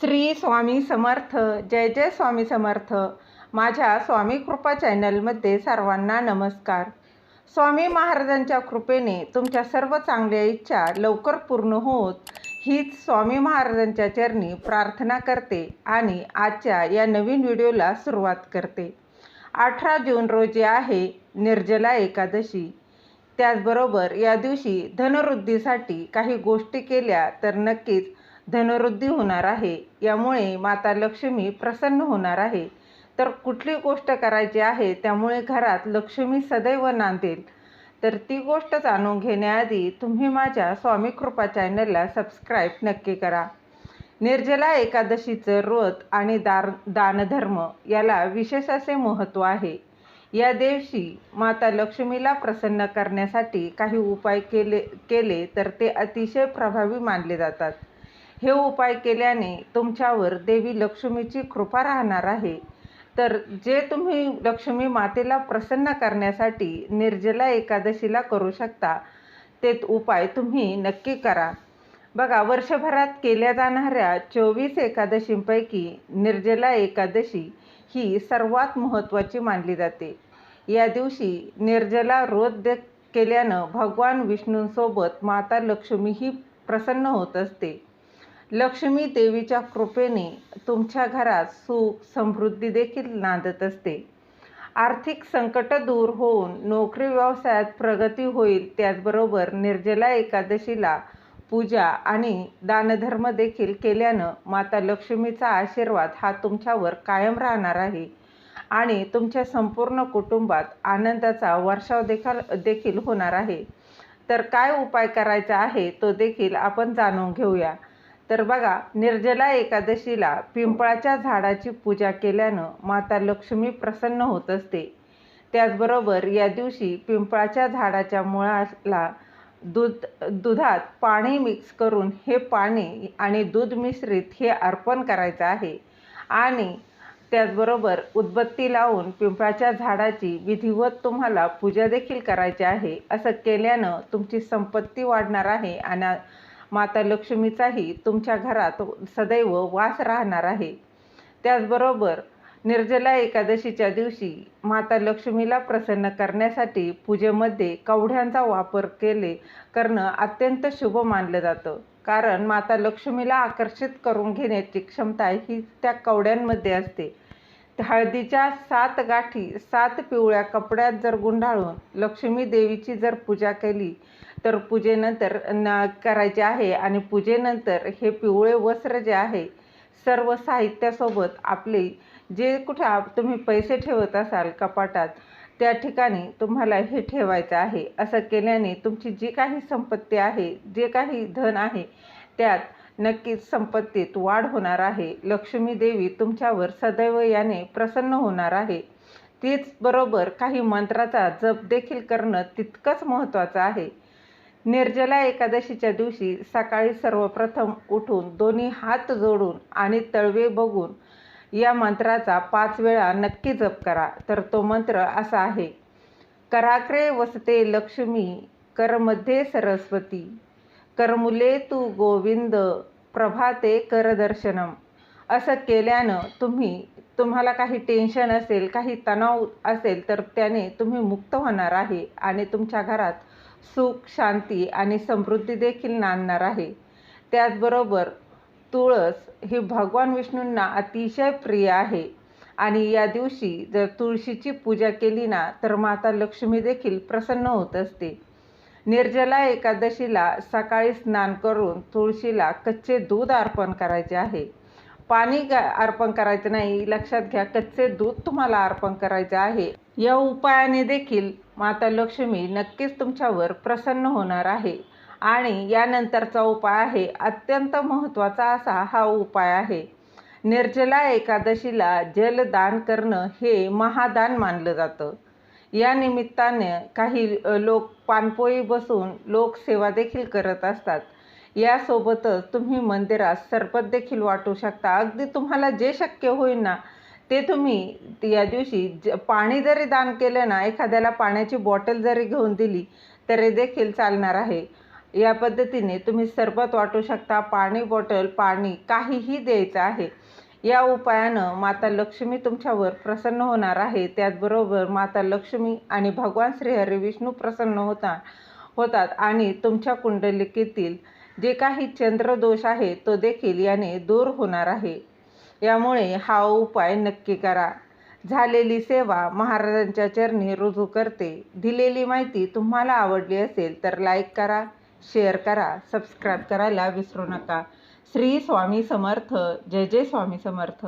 श्री स्वामी समर्थ जय जय स्वामी समर्थ. माझ्या स्वामी कृपा चॅनलमध्ये सर्वांना नमस्कार. स्वामी महाराजांच्या कृपेने तुमच्या सर्व चांगल्या इच्छा लवकर पूर्ण होत हीच स्वामी महाराजांच्या चरणी प्रार्थना करते आणि आजच्या या नवीन व्हिडिओला सुरुवात करते. अठरा जून रोजी आहे निर्जला एकादशी. त्याचबरोबर या दिवशी धनवृद्धीसाठी काही गोष्टी केल्या तर नक्कीच धनवृद्धी होणार आहे. यामुळे माता लक्ष्मी प्रसन्न होणार आहे. तर कुठली गोष्ट करायची आहे त्यामुळे घरात लक्ष्मी सदैव नांदेल. तर ती गोष्ट जाणून घेण्याआधी तुम्ही माझ्या स्वामी कृपा चॅनलला सबस्क्राईब नक्की करा. निर्जला एकादशीचं व्रत आणि दार दानधर्म याला विशेष असे महत्त्व आहे. या दिवशी माता लक्ष्मीला प्रसन्न करण्यासाठी काही उपाय केले केले तर ते अतिशय प्रभावी मानले जातात. हे उपाय केल्याने तुमच्यावर देवी लक्ष्मीची कृपा राहणार आहे. तर जे तुम्ही लक्ष्मी मातेला प्रसन्न करण्यासाठी निर्जला एकादशीला करू शकता ते उपाय तुम्ही नक्की करा. बघा वर्षभरात केल्या जाणाऱ्या चोवीस एकादशींपैकी निर्जला एकादशी ही सर्वात महत्त्वाची मानली जाते. या दिवशी निर्जला रोज केल्यानं भगवान विष्णूंसोबत माता लक्ष्मीही प्रसन्न होत असते. लक्ष्मी देवीच्या कृपेने तुमच्या घरात सुख समृद्धी देखील नांदत असते. आर्थिक संकट दूर होऊन नोकरी व्यवसायात प्रगती होईल त्याचबरोबर निर्जला एकादशीला पूजा आणि दानधर्म देखील केल्यानं माता लक्ष्मीचा आशीर्वाद हा तुमच्यावर कायम राहणार आहे आणि तुमच्या संपूर्ण कुटुंबात आनंदाचा वर्षाव देखील देखील होणार आहे. तर काय उपाय करायचा आहे तो देखील आपण जाणून घेऊया. तर बघा निर्जला एकादशीला पिंपळाच्या झाडाची पूजा केल्यानं माता लक्ष्मी प्रसन्न होत असते. त्याचबरोबर या दिवशी पिंपळाच्या झाडाच्या मुळाला दूध दुधात पाणी मिक्स करून हे पाणी आणि दूध मिश्रित हे अर्पण करायचं आहे. आणि त्याचबरोबर उदबत्ती लावून पिंपळाच्या झाडाची विधिवत तुम्हाला पूजा देखील करायची आहे. असं केल्यानं तुमची संपत्ती वाढणार आहे. आणि माता लक्ष्मीचाही तुमच्या घरात सदैव वास राहणार आहे. त्याचबरोबर निर्जला एकादशीच्या दिवशी माता लक्ष्मीला प्रसन्न करण्यासाठी पूजेमध्ये कवड्यांचा वापर केले करणं अत्यंत शुभ मानलं जातं. कारण माता लक्ष्मीला आकर्षित करून घेण्याची क्षमता ही त्या कवड्यांमध्ये असते. हळदीच्या सात गाठी सात पिवळ्या कपड्यात जर गुंडाळून लक्ष्मी देवीची जर पूजा केली तर पूजेनंतर न करायचे आहे आणि पूजेनंतर हे पिवळे वस्त्र जे आहे सर्व साहित्यासोबत आपले जे कुठे तुम्ही पैसे ठेवत असाल कपाटात त्या ठिकाणी तुम्हाला हे ठेवायचं आहे. असं केल्याने तुमची जी काही संपत्ती आहे जे काही धन आहे त्यात नक्कीच संपत्तीत वाढ होणार आहे. लक्ष्मी देवी तुमच्यावर सदैव याने प्रसन्न होणार आहे. तीच बरोबर काही मंत्राचा जप देखील करणं तितकंच महत्त्वाचं आहे. निर्जला एकादशीच्या दिवशी सकाळी सर्वप्रथम उठून दोन्ही हात जोडून आणि तळवे बघून या मंत्राचा पाच वेळा नक्की जप करा. तर तो मंत्र असा आहे कराग्रे वसते लक्ष्मी करमध्ये सरस्वती करमुले तू गोविंद प्रभाते करदर्शनम असं केल्यानं तुम्ही तुम्हाला काही टेन्शन असेल काही तणाव असेल तर त्याने तुम्ही मुक्त होणार आहे आणि तुमच्या घरात सुख शांती आणि समृद्धी देखील नांदणार आहे. त्याचबरोबर तुळस ही भगवान विष्णूंना अतिशय प्रिय आहे. आणि या दिवशी जर तुळशीची पूजा केली ना तर माता लक्ष्मी देखील प्रसन्न होत असते. निर्जला एकादशीला सकाळी स्नान करून तुळशीला कच्चे दूध अर्पण करायचे आहे. पाणी अर्पण करायचं नाही. लक्षात घ्या कच्चे दूध तुम्हाला अर्पण करायचे आहे. या उपायाने देखील माता लक्ष्मी नक्कीच तुमच्यावर प्रसन्न होणार आहे. आणि यानंतरचा उपाय आहे अत्यंत महत्त्वाचा असा हा उपाय आहे. निर्जला एकादशीला जलदान करणं हे महादान मानलं जातं. या निमित्ताने काही लोक पानपोळी बसून लोकसेवा देखील करत असतात. यासोबतच तुम्ही मंदिरात सरबत देखील वाटू शकता. अगदी तुम्हाला जे शक्य होईल ना ते तुम्ही या दिवशी ज पाणी जरी दान केलं ना एखाद्याला पाण्याची बॉटल जरी घेऊन दिली तरी देखील चालणार आहे. या पद्धतीने तुम्ही सरबत वाटू शकता पाणी बॉटल पाणी काहीही द्यायचं आहे. या उपायानं माता लक्ष्मी तुमच्यावर प्रसन्न होणार आहे. त्याचबरोबर माता लक्ष्मी आणि भगवान श्रीहरी विष्णू प्रसन्न होता होतात आणि तुमच्या कुंडलिकेतील जे काही चंद्रदोष आहे तो देखील याने दूर होणार आहे. यामुळे हा उपाय नक्की करा. झालेली सेवा महाराजांच्या चरणी रुजू करते. दिलेली माहिती तुम्हाला आवडली असेल तर लाईक करा शेअर करा सबस्क्राईब करायला विसरू नका. श्री स्वामी समर्थ. जय जय स्वामी समर्थ.